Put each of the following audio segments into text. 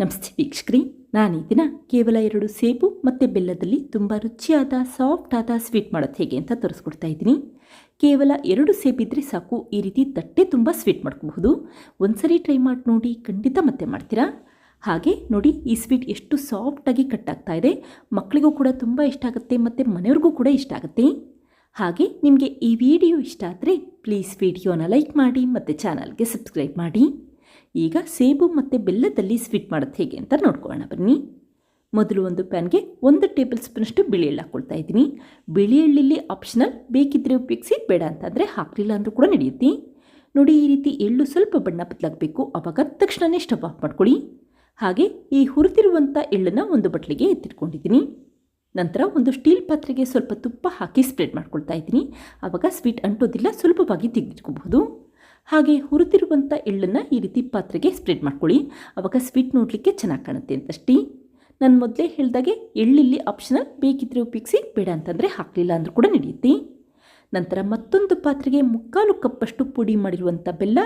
ನಮಸ್ತೆ ವೀಕ್ಷಕರಿ, ನಾನು ಈ ದಿನ ಕೇವಲ ಎರಡು ಸೇಬು ಮತ್ತು ಬೆಲ್ಲದಲ್ಲಿ ತುಂಬ ರುಚಿಯಾದ ಸಾಫ್ಟ್ ಆದ ಸ್ವೀಟ್ ಮಾಡೋದು ಹೇಗೆ ಅಂತ ತೋರಿಸ್ಕೊಡ್ತಾ ಇದ್ದೀನಿ. ಕೇವಲ ಎರಡು ಸೇಬಿದ್ರೆ ಸಾಕು, ಈ ರೀತಿ ತಟ್ಟೆ ತುಂಬ ಸ್ವೀಟ್ ಮಾಡ್ಕೋಬಹುದು. ಒಂದ್ಸರಿ ಟ್ರೈ ಮಾಡಿ ನೋಡಿ ಖಂಡಿತ ಮತ್ತೆ ಮಾಡ್ತೀರಾ? ಹಾಗೆ ನೋಡಿ, ಈ ಸ್ವೀಟ್ ಎಷ್ಟು ಸಾಫ್ಟಾಗಿ ಕಟ್ ಆಗ್ತಾ ಇದೆ. ಮಕ್ಕಳಿಗೂ ಕೂಡ ತುಂಬ ಇಷ್ಟ ಆಗುತ್ತೆ, ಮತ್ತು ಮನೆಯವ್ರಿಗೂ ಕೂಡ ಇಷ್ಟ ಆಗುತ್ತೆ. ಹಾಗೆ ನಿಮಗೆ ಈ ವಿಡಿಯೋ ಇಷ್ಟ ಆದರೆ ಪ್ಲೀಸ್ ವಿಡಿಯೋನ ಲೈಕ್ ಮಾಡಿ, ಮತ್ತು ಚಾನಲ್ಗೆ ಸಬ್ಸ್ಕ್ರೈಬ್ ಮಾಡಿ. ಈಗ ಸೇಬು ಮತ್ತು ಬೆಲ್ಲದಲ್ಲಿ ಸ್ವೀಟ್ ಮಾಡೋದು ಹೇಗೆ ಅಂತ ನೋಡ್ಕೊಳ್ಳೋಣ. ಬನ್ನಿ. ಮೊದಲು ಒಂದು ಪ್ಯಾನ್ಗೆ ಒಂದು ಟೇಬಲ್ ಸ್ಪೂನಷ್ಟು ಬಿಳಿ ಎಳ್ಳು ಹಾಕ್ಕೊಳ್ತಾ ಇದ್ದೀನಿ. ಬಿಳಿ ಎಳ್ಳಿಲ್ಲಿ ಆಪ್ಷನಲ್ ಬೇಕಿದ್ದರೆ ಉಪಯೋಗಿಸಿ, ಬೇಡ ಅಂತಂದರೆ ಹಾಕಲಿಲ್ಲ ಅಂದರೂ ಕೂಡ ನಡೆಯುತ್ತೆ. ನೋಡಿ, ಈ ರೀತಿ ಎಳ್ಳು ಸ್ವಲ್ಪ ಬಣ್ಣ ಬದಲಾಗಬೇಕು. ಆವಾಗ ತಕ್ಷಣವೇ ಸ್ಟವ್ ಆಫ್ ಮಾಡ್ಕೊಳ್ಳಿ. ಹಾಗೆ ಈ ಹುರಿದಿರುವಂಥ ಎಳ್ಳನ್ನು ಒಂದು ಬಟ್ಲಿಗೆ ಎತ್ತಿಟ್ಕೊಂಡಿದ್ದೀನಿ. ನಂತರ ಒಂದು ಸ್ಟೀಲ್ ಪಾತ್ರೆಗೆ ಸ್ವಲ್ಪ ತುಪ್ಪ ಹಾಕಿ ಸ್ಪ್ರೆಡ್ ಮಾಡ್ಕೊಳ್ತಾ ಇದ್ದೀನಿ. ಆವಾಗ ಸ್ವೀಟ್ ಅಂಟೋದಿಲ್ಲ, ಸುಲಭವಾಗಿ ತೆಗೆದಿಟ್ಕೋಬಹುದು ಹಾಗೆ ಹುರಿದಿರುವಂಥ ಎಳ್ಳನ್ನು ಈ ರೀತಿ ಪಾತ್ರೆಗೆ ಸ್ಪ್ರೆಡ್ ಮಾಡ್ಕೊಳ್ಳಿ. ಆವಾಗ ಸ್ವೀಟ್ ನೋಡಲಿಕ್ಕೆ ಚೆನ್ನಾಗಿ ಕಾಣುತ್ತೆ ಅಂತಷ್ಟೇ. ನಾನು ಮೊದಲೇ ಹೇಳಿದಾಗೆ ಎಳ್ಳಿಲ್ಲಿ ಆಪ್ಷನಲ್ ಬೇಕಿದ್ರೆ ಉಪಯೋಗಿಸಿ ಬೇಡ ಅಂತಂದರೆ ಹಾಕಲಿಲ್ಲ ಅಂದರೂ ಕೂಡ ನಡೆಯುತ್ತೆ. ನಂತರ ಮತ್ತೊಂದು ಪಾತ್ರೆಗೆ ಮುಕ್ಕಾಲು ಕಪ್ಪಷ್ಟು ಪುಡಿ ಮಾಡಿರುವಂಥ ಬೆಲ್ಲ,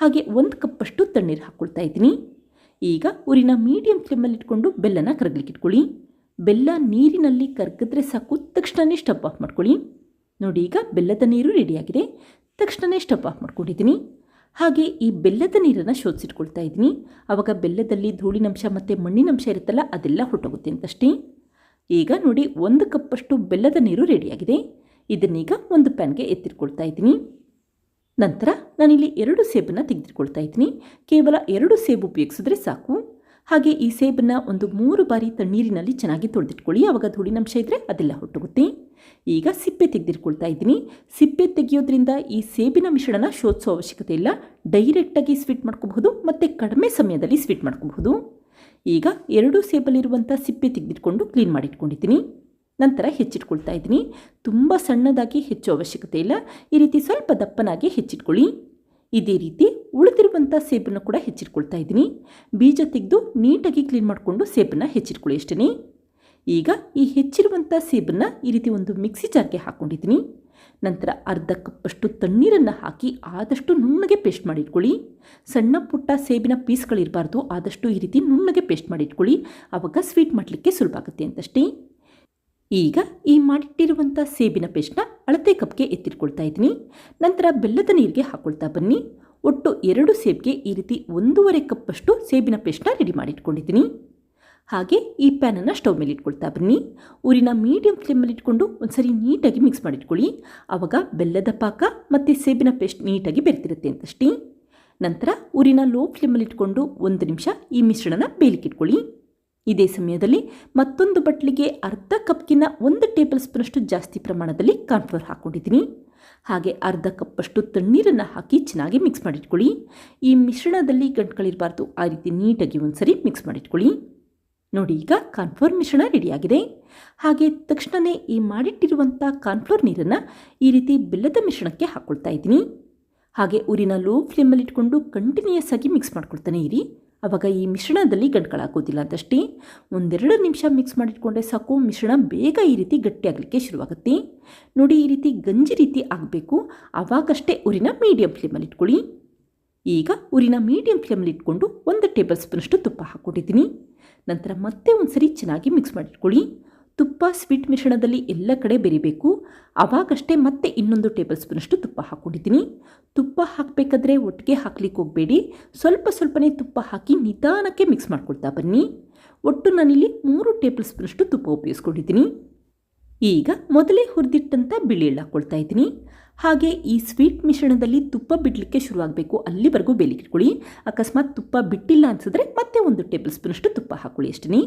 ಹಾಗೆ ಒಂದು ಕಪ್ಪಷ್ಟು ತಣ್ಣೀರು ಹಾಕ್ಕೊಳ್ತಾ ಇದ್ದೀನಿ. ಈಗ ಊರಿನ ಮೀಡಿಯಂ ಫ್ಲೇಮಲ್ಲಿ ಇಟ್ಕೊಂಡು ಬೆಲ್ಲನ ಕರಗಲಿಕ್ಕೆ ಇಟ್ಕೊಳ್ಳಿ. ಬೆಲ್ಲ ನೀರಿನಲ್ಲಿ ಕರಗಿದ್ರೆ ಸಾಕು ತಕ್ಷಣವೇ ಸ್ಟವ್ ಆಫ್ ಮಾಡ್ಕೊಳ್ಳಿ. ನೋಡಿ ಈಗ ಬೆಲ್ಲದ ನೀರು ರೆಡಿಯಾಗಿದೆ ತಕ್ಷಣವೇ ಸ್ಟವ್ ಆಫ್ ಮಾಡ್ಕೊಂಡಿದ್ದೀನಿ. ಹಾಗೆ ಈ ಬೆಲ್ಲದ ನೀರನ್ನು ಶೋಧಿಸಿಟ್ಕೊಳ್ತಾ ಇದ್ದೀನಿ. ಆವಾಗ ಬೆಲ್ಲದಲ್ಲಿ ಧೂಳಿನಂಶ ಮತ್ತು ಮಣ್ಣಿನಂಶ ಇರುತ್ತಲ್ಲ, ಅದೆಲ್ಲ ಹೊಟ್ಟೋಗುತ್ತೆ ಅಂತಷ್ಟೇ. ಈಗ ನೋಡಿ, ಒಂದು ಕಪ್ಪಷ್ಟು ಬೆಲ್ಲದ ನೀರು ರೆಡಿಯಾಗಿದೆ. ಇದನ್ನೀಗ ಒಂದು ಪ್ಯಾನ್ಗೆ ಎತ್ತಿಟ್ಕೊಳ್ತಾ ಇದ್ದೀನಿ. ನಂತರ ನಾನಿಲ್ಲಿ ಎರಡು ಸೇಬನ್ನು ತೆಗೆದಿಟ್ಕೊಳ್ತಾ ಇದ್ದೀನಿ. ಕೇವಲ ಎರಡು ಸೇಬು ಉಪಯೋಗಿಸಿದ್ರೆ ಸಾಕು. ಹಾಗೆ ಈ ಸೇಬನ್ನು ಒಂದು ಮೂರು ಬಾರಿ ತಣ್ಣೀರಿನಲ್ಲಿ ಚೆನ್ನಾಗಿ ತೊಳೆದಿಟ್ಕೊಳ್ಳಿ. ಆವಾಗ ಧೂಳಿನಂಶ ಇದ್ದರೆ ಅದೆಲ್ಲ ಹೊಟ್ಟೋಗುತ್ತೆ ಈಗ ಸಿಪ್ಪೆ ತೆಗೆದಿಟ್ಕೊಳ್ತಾ ಇದ್ದೀನಿ. ಸಿಪ್ಪೆ ತೆಗೆಯೋದ್ರಿಂದ ಈ ಸೇಬಿನ ಮಿಶ್ರಣ ಶೋಧಿಸೋ ಅವಶ್ಯಕತೆ ಇಲ್ಲ. ಡೈರೆಕ್ಟಾಗಿ ಸ್ವೀಟ್ ಮಾಡ್ಕೋಬಹುದು ಮತ್ತು ಕಡಿಮೆ ಸಮಯದಲ್ಲಿ ಸ್ವೀಟ್ ಮಾಡ್ಕೋಬಹುದು. ಈಗ ಎರಡು ಸೇಬಲ್ಲಿರುವಂಥ ಸಿಪ್ಪೆ ತೆಗೆದಿಟ್ಕೊಂಡು ಕ್ಲೀನ್ ಮಾಡಿಟ್ಕೊಂಡಿದ್ದೀನಿ. ನಂತರ ಹೆಚ್ಚಿಟ್ಕೊಳ್ತಾ ಇದ್ದೀನಿ. ತುಂಬ ಸಣ್ಣದಾಗಿ ಹೆಚ್ಚು ಅವಶ್ಯಕತೆ ಇಲ್ಲ. ಈ ರೀತಿ ಸ್ವಲ್ಪ ದಪ್ಪನಾಗಿ ಹೆಚ್ಚಿಟ್ಕೊಳ್ಳಿ. ಇದೇ ರೀತಿ ಉಳಿದಿರುವಂಥ ಸೇಬನ್ನು ಕೂಡ ಹೆಚ್ಚಿಟ್ಕೊಳ್ತಾ ಇದ್ದೀನಿ. ಬೀಜ ತೆಗೆದು ನೀಟಾಗಿ ಕ್ಲೀನ್ ಮಾಡಿಕೊಂಡು ಸೇಬನ್ನು ಹೆಚ್ಚಿಟ್ಕೊಳ್ಳಿ ಅಷ್ಟೇ ಈಗ ಈ ಹೆಚ್ಚಿರುವಂಥ ಸೇಬನ್ನು ಈ ರೀತಿ ಒಂದು ಮಿಕ್ಸಿ ಜಾರ್ಗೆ ಹಾಕ್ಕೊಂಡಿದ್ದೀನಿ ನಂತರ ಅರ್ಧ ಕಪ್ಪಷ್ಟು ತಣ್ಣೀರನ್ನು ಹಾಕಿ ಆದಷ್ಟು ನುಣ್ಣಗೆ ಪೇಸ್ಟ್ ಮಾಡಿಟ್ಕೊಳ್ಳಿ ಸಣ್ಣ ಪುಟ್ಟ ಸೇಬಿನ ಪೀಸ್ಗಳಿರಬಾರ್ದು ಆದಷ್ಟು ಈ ರೀತಿ ನುಣ್ಣಗೆ ಪೇಸ್ಟ್ ಮಾಡಿಟ್ಕೊಳ್ಳಿ ಆವಾಗ ಸ್ವೀಟ್ ಮಾಡಲಿಕ್ಕೆ ಸುಲಭ ಆಗುತ್ತೆ ಅಂತಷ್ಟೇ. ಈಗ ಈ ಮಾಡಿಟ್ಟಿರುವಂಥ ಸೇಬಿನ ಪೇಸ್ಟ್ನ ಅಳತೆ ಕಪ್ಗೆ ಎತ್ತಿಟ್ಕೊಳ್ತಾ ಇದ್ದೀನಿ. ನಂತರ ಬೆಲ್ಲದ ನೀರಿಗೆ ಹಾಕೊಳ್ತಾ ಬನ್ನಿ. ಒಟ್ಟು ಎರಡು ಸೇಬ್ಗೆ ಈ ರೀತಿ ಒಂದೂವರೆ ಕಪ್ಪಷ್ಟು ಸೇಬಿನ ಪೇಸ್ಟ್ನ ರೆಡಿ ಮಾಡಿಟ್ಕೊಂಡಿದ್ದೀನಿ. ಹಾಗೆ ಈ ಪ್ಯಾನನ್ನು ಸ್ಟವ್ ಮೇಲೆ ಇಟ್ಕೊಳ್ತಾ ಬನ್ನಿ. ಊರಿನ ಮೀಡಿಯಂ ಫ್ಲೇಮಲ್ಲಿ ಇಟ್ಕೊಂಡು ಒಂದ್ಸರಿ ನೀಟಾಗಿ ಮಿಕ್ಸ್ ಮಾಡಿಟ್ಕೊಳ್ಳಿ. ಆವಾಗ ಬೆಲ್ಲದ ಪಾಕ ಮತ್ತು ಸೇಬಿನ ಪೇಸ್ಟ್ ನೀಟಾಗಿ ಬೆರೆತಿರುತ್ತೆ ಅಂತಷ್ಟೇ. ನಂತರ ಊರಿನ ಲೋ ಫ್ಲೇಮಲ್ಲಿ ಇಟ್ಕೊಂಡು ಒಂದು ನಿಮಿಷ ಈ ಮಿಶ್ರಣನ ಬೇಲಿಕ್ಕಿಟ್ಕೊಳ್ಳಿ ಇದೇ ಸಮಯದಲ್ಲಿ ಮತ್ತೊಂದು ಬಟ್ಲಿಗೆ ಅರ್ಧ ಕಪ್ಗಿನ ಒಂದು ಟೇಬಲ್ ಸ್ಪೂನಷ್ಟು ಜಾಸ್ತಿ ಪ್ರಮಾಣದಲ್ಲಿ ಕಾರ್ನ್ಫ್ಲೋರ್ ಹಾಕ್ಕೊಂಡಿದ್ದೀನಿ. ಹಾಗೆ ಅರ್ಧ ಕಪ್ಪಷ್ಟು ತಣ್ಣೀರನ್ನು ಹಾಕಿ ಚೆನ್ನಾಗಿ ಮಿಕ್ಸ್ ಮಾಡಿಟ್ಕೊಳ್ಳಿ. ಈ ಮಿಶ್ರಣದಲ್ಲಿ ಗಂಟುಗಳಿರಬಾರ್ದು ಆ ರೀತಿ ನೀಟಾಗಿ ಒಂದ್ಸರಿ ಮಿಕ್ಸ್ ಮಾಡಿಟ್ಕೊಳ್ಳಿ. ನೋಡಿ ಈಗ ಕಾರ್ನ್ಫ್ಲೋರ್ ಮಿಶ್ರಣ ರೆಡಿಯಾಗಿದೆ. ಹಾಗೆ ತಕ್ಷಣವೇ ಈ ಮಾಡಿಟ್ಟಿರುವಂಥ ಕಾರ್ನ್ಫ್ಲೋರ್ ನೀರನ್ನು ಈ ರೀತಿ ಬೆಲ್ಲದ ಮಿಶ್ರಣಕ್ಕೆ ಹಾಕ್ಕೊಳ್ತಾ ಇದ್ದೀನಿ. ಹಾಗೆ ಊರಿನ ಲೋ ಫ್ಲೇಮಲ್ಲಿ ಇಟ್ಕೊಂಡು ಕಂಟಿನ್ಯೂಯಸ್ ಆಗಿ ಮಿಕ್ಸ್ ಮಾಡ್ಕೊಳ್ತಾನೆ ಇರಿ. ಆವಾಗ ಈ ಮಿಶ್ರಣದಲ್ಲಿ ಗಂಟುಗಳಾಗೋದಿಲ್ಲ ಅಂತಷ್ಟೇ. ಒಂದೆರಡು ನಿಮಿಷ ಮಿಕ್ಸ್ ಮಾಡಿಟ್ಕೊಂಡ್ರೆ ಸಾಕು, ಮಿಶ್ರಣ ಬೇಗ ಈ ರೀತಿ ಗಟ್ಟಿಯಾಗಲಿಕ್ಕೆ ಶುರುವಾಗುತ್ತೆ. ನೋಡಿ ಈ ರೀತಿ ಗಂಜಿ ರೀತಿ ಆಗಬೇಕು. ಆವಾಗಷ್ಟೇ ಉರಿನ ಮೀಡಿಯಂ ಫ್ಲೇಮಲ್ಲಿ ಇಟ್ಕೊಳ್ಳಿ. ಈಗ ಉರಿನ ಮೀಡಿಯಂ ಫ್ಲೇಮಲ್ಲಿ ಇಟ್ಕೊಂಡು ಒಂದು ಟೇಬಲ್ ಸ್ಪೂನಷ್ಟು ತುಪ್ಪ ಹಾಕ್ಕೊಟ್ಟಿದ್ದೀನಿ. ನಂತರ ಮತ್ತೆ ಒಂದು ಸರಿ ಚೆನ್ನಾಗಿ ಮಿಕ್ಸ್ ಮಾಡಿಟ್ಕೊಳ್ಳಿ. ತುಪ್ಪ ಸ್ವೀಟ್ ಮಿಶ್ರಣದಲ್ಲಿ ಎಲ್ಲ ಕಡೆ ಬೆರಿಬೇಕು. ಆವಾಗಷ್ಟೇ ಮತ್ತೆ ಇನ್ನೊಂದು ಟೇಬಲ್ ಸ್ಪೂನಷ್ಟು ತುಪ್ಪ ಹಾಕ್ಕೊಂಡಿದ್ದೀನಿ. ತುಪ್ಪ ಹಾಕಬೇಕಾದ್ರೆ ಒಟ್ಟಿಗೆ ಹಾಕ್ಲಿಕ್ಕೆ ಹೋಗಬೇಡಿ. ಸ್ವಲ್ಪ ಸ್ವಲ್ಪನೇ ತುಪ್ಪ ಹಾಕಿ ನಿಧಾನಕ್ಕೆ ಮಿಕ್ಸ್ ಮಾಡ್ಕೊಳ್ತಾ ಬನ್ನಿ. ಒಟ್ಟು ನಾನಿಲ್ಲಿ ಮೂರು ಟೇಬಲ್ ಸ್ಪೂನಷ್ಟು ತುಪ್ಪ ಉಪಯೋಗಿಸ್ಕೊಂಡಿದ್ದೀನಿ. ಈಗ ಮೊದಲೇ ಹುರಿದಿಟ್ಟಂಥ ಬಿಳಿ ಎಳ್ಳು ಹಾಕ್ಕೊಳ್ತಾ ಇದ್ದೀನಿ. ಹಾಗೆ ಈ ಸ್ವೀಟ್ ಮಿಶ್ರಣದಲ್ಲಿ ತುಪ್ಪ ಬಿಡಲಿಕ್ಕೆ ಶುರುವಾಗಬೇಕು. ಅಲ್ಲಿವರೆಗೂ ಬೇಲಿಟ್ಕೊಳ್ಳಿ ಅಕಸ್ಮಾತ್ ತುಪ್ಪ ಬಿಟ್ಟಿಲ್ಲ ಅನಿಸಿದ್ರೆ ಮತ್ತೆ ಒಂದು ಟೇಬಲ್ ಸ್ಪೂನಷ್ಟು ತುಪ್ಪ ಹಾಕ್ಕೊಳ್ಳಿ ಅಷ್ಟೇ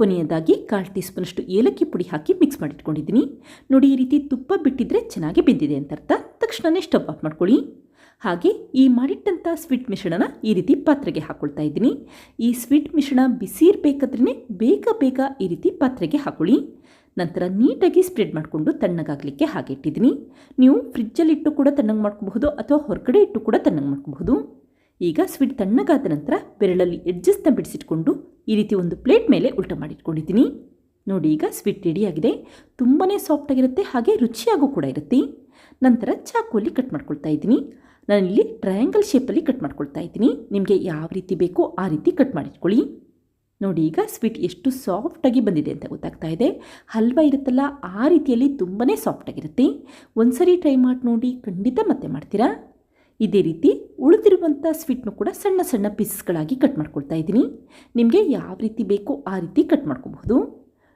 ಕೊನೆಯದಾಗಿ ಕಾಲು ಟೀ ಸ್ಪೂನಷ್ಟು ಏಲಕ್ಕಿ ಪುಡಿ ಹಾಕಿ ಮಿಕ್ಸ್ ಮಾಡಿಟ್ಕೊಂಡಿದ್ದೀನಿ. ನೋಡಿ, ಈ ರೀತಿ ತುಪ್ಪ ಬಿಟ್ಟಿದ್ರೆ ಚೆನ್ನಾಗಿ ಬೆಂದಿದೆ ಅಂತ ಅರ್ಥ ತಕ್ಷಣವೇ ಸ್ಟವ್ ಆಫ್ ಮಾಡ್ಕೊಳ್ಳಿ. ಹಾಗೆ ಈ ಮಾಡಿಟ್ಟಂಥ ಸ್ವೀಟ್ ಮಿಶ್ರಣನ ಈ ರೀತಿ ಪಾತ್ರೆಗೆ ಹಾಕ್ಕೊಳ್ತಾ ಇದ್ದೀನಿ. ಈ ಸ್ವೀಟ್ ಮಿಶ್ರಣ ಬಿಸಿ ಇರಬೇಕಾದ್ರೇ ಬೇಗ ಬೇಗ ಈ ರೀತಿ ಪಾತ್ರೆಗೆ ಹಾಕೊಳ್ಳಿ. ನಂತರ ನೀಟಾಗಿ ಸ್ಪ್ರೆಡ್ ಮಾಡಿಕೊಂಡು ತಣ್ಣಗಾಗಲಿಕ್ಕೆ ಹಾಗೆ ಇಟ್ಟಿದ್ದೀನಿ. ನೀವು ಫ್ರಿಜ್ಜಲ್ಲಿಟ್ಟು ಕೂಡ ತಣ್ಣಗೆ ಮಾಡ್ಕೋಬಹುದು ಅಥವಾ ಹೊರಗಡೆ ಇಟ್ಟು ಕೂಡ ತಣ್ಣಗೆ ಮಾಡ್ಕೋಬಹುದು. ಈಗ ಸ್ವೀಟ್ ತಣ್ಣಗಾದ ನಂತರ ಬೆರಳಲ್ಲಿ ಎಡ್ಜಸ್ನ ಬಿಡಿಸಿಟ್ಕೊಂಡು ಈ ರೀತಿ ಒಂದು ಪ್ಲೇಟ್ ಮೇಲೆ ಉಲ್ಟ ಮಾಡಿಟ್ಕೊಂಡಿದ್ದೀನಿ. ನೋಡಿ ಈಗ ಸ್ವೀಟ್ ರೆಡಿಯಾಗಿದೆ. ತುಂಬಾ ಸಾಫ್ಟಾಗಿರುತ್ತೆ ಹಾಗೆ ರುಚಿಯಾಗೂ ಕೂಡ ಇರುತ್ತೆ. ನಂತರ ಚಾಕುವಲ್ಲಿ ಕಟ್ ಮಾಡ್ಕೊಳ್ತಾ ಇದ್ದೀನಿ. ನಾನಿಲ್ಲಿ ಟ್ರಯಾಂಗಲ್ ಶೇಪಲ್ಲಿ ಕಟ್ ಮಾಡ್ಕೊಳ್ತಾ ಇದ್ದೀನಿ. ನಿಮಗೆ ಯಾವ ರೀತಿ ಬೇಕೋ ಆ ರೀತಿ ಕಟ್ ಮಾಡಿಟ್ಕೊಳ್ಳಿ. ನೋಡಿ, ಈಗ ಸ್ವೀಟ್ ಎಷ್ಟು ಸಾಫ್ಟಾಗಿ ಬಂದಿದೆ ಅಂತ ಗೊತ್ತಾಗ್ತಾ ಇದೆ. ಹಲ್ವಾ ಇರುತ್ತಲ್ಲ, ಆ ರೀತಿಯಲ್ಲಿ ತುಂಬಾ ಸಾಫ್ಟಾಗಿರುತ್ತೆ ಒಂದ್ಸರಿ ಟ್ರೈ ಮಾಡಿ ನೋಡಿ, ಖಂಡಿತ ಮತ್ತೆ ಮಾಡ್ತೀರಾ? ಇದೇ ರೀತಿ ಉಳಿದಿರುವಂಥ ಸ್ವೀಟ್ನು ಕೂಡ ಸಣ್ಣ ಸಣ್ಣ ಪೀಸ್ಗಳಾಗಿ ಕಟ್ ಮಾಡ್ಕೊಳ್ತಾ ಇದ್ದೀನಿ. ನಿಮಗೆ ಯಾವ ರೀತಿ ಬೇಕೋ ಆ ರೀತಿ ಕಟ್ ಮಾಡ್ಕೋಬಹುದು.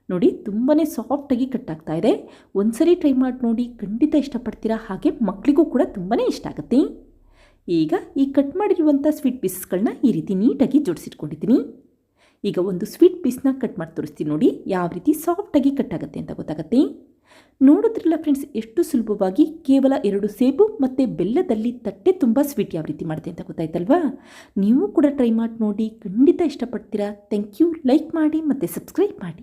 ನೋಡಿ ತುಂಬಾ ಸಾಫ್ಟಾಗಿ ಕಟ್ ಆಗ್ತಾ ಇದೆ. ಒಂದ್ಸರಿ ಟ್ರೈ ಮಾಡಿ ನೋಡಿ, ಖಂಡಿತ ಇಷ್ಟಪಡ್ತೀರಾ? ಹಾಗೆ ಮಕ್ಕಳಿಗೂ ಕೂಡ ತುಂಬಾ ಇಷ್ಟ ಆಗುತ್ತೆ. ಈಗ ಈ ಕಟ್ ಮಾಡಿರುವಂಥ ಸ್ವೀಟ್ ಪೀಸ್ಗಳನ್ನ ಈ ರೀತಿ ನೀಟಾಗಿ ಜೋಡಿಸಿಟ್ಕೊಂಡಿದ್ದೀನಿ. ಈಗ ಒಂದು ಸ್ವೀಟ್ ಪೀಸ್ನ ಕಟ್ ಮಾಡಿ ತೋರಿಸ್ತೀನಿ ನೋಡಿ. ಯಾವ ರೀತಿ ಸಾಫ್ಟಾಗಿ ಕಟ್ ಆಗುತ್ತೆ ಅಂತ ಗೊತ್ತಾಗುತ್ತೆ? ನೋಡಿದ್ರಲ್ಲ ಫ್ರೆಂಡ್ಸ್ ಎಷ್ಟು ಸುಲಭವಾಗಿ ಕೇವಲ ಎರಡು ಸೇಬು ಮತ್ತು ಬೆಲ್ಲದಲ್ಲಿ ತಟ್ಟೆ ತುಂಬ ಸ್ವೀಟ್ ಯಾವ ರೀತಿ ಮಾಡುತ್ತೆ ಅಂತ ಗೊತ್ತಾಯ್ತಲ್ವಾ? ನೀವು ಕೂಡ ಟ್ರೈ ಮಾಡಿ ನೋಡಿ. ಖಂಡಿತ ಇಷ್ಟಪಡ್ತೀರಾ. ಥ್ಯಾಂಕ್ ಯು ಲೈಕ್ ಮಾಡಿ ಮತ್ತು ಸಬ್ಸ್ಕ್ರೈಬ್ ಮಾಡಿ.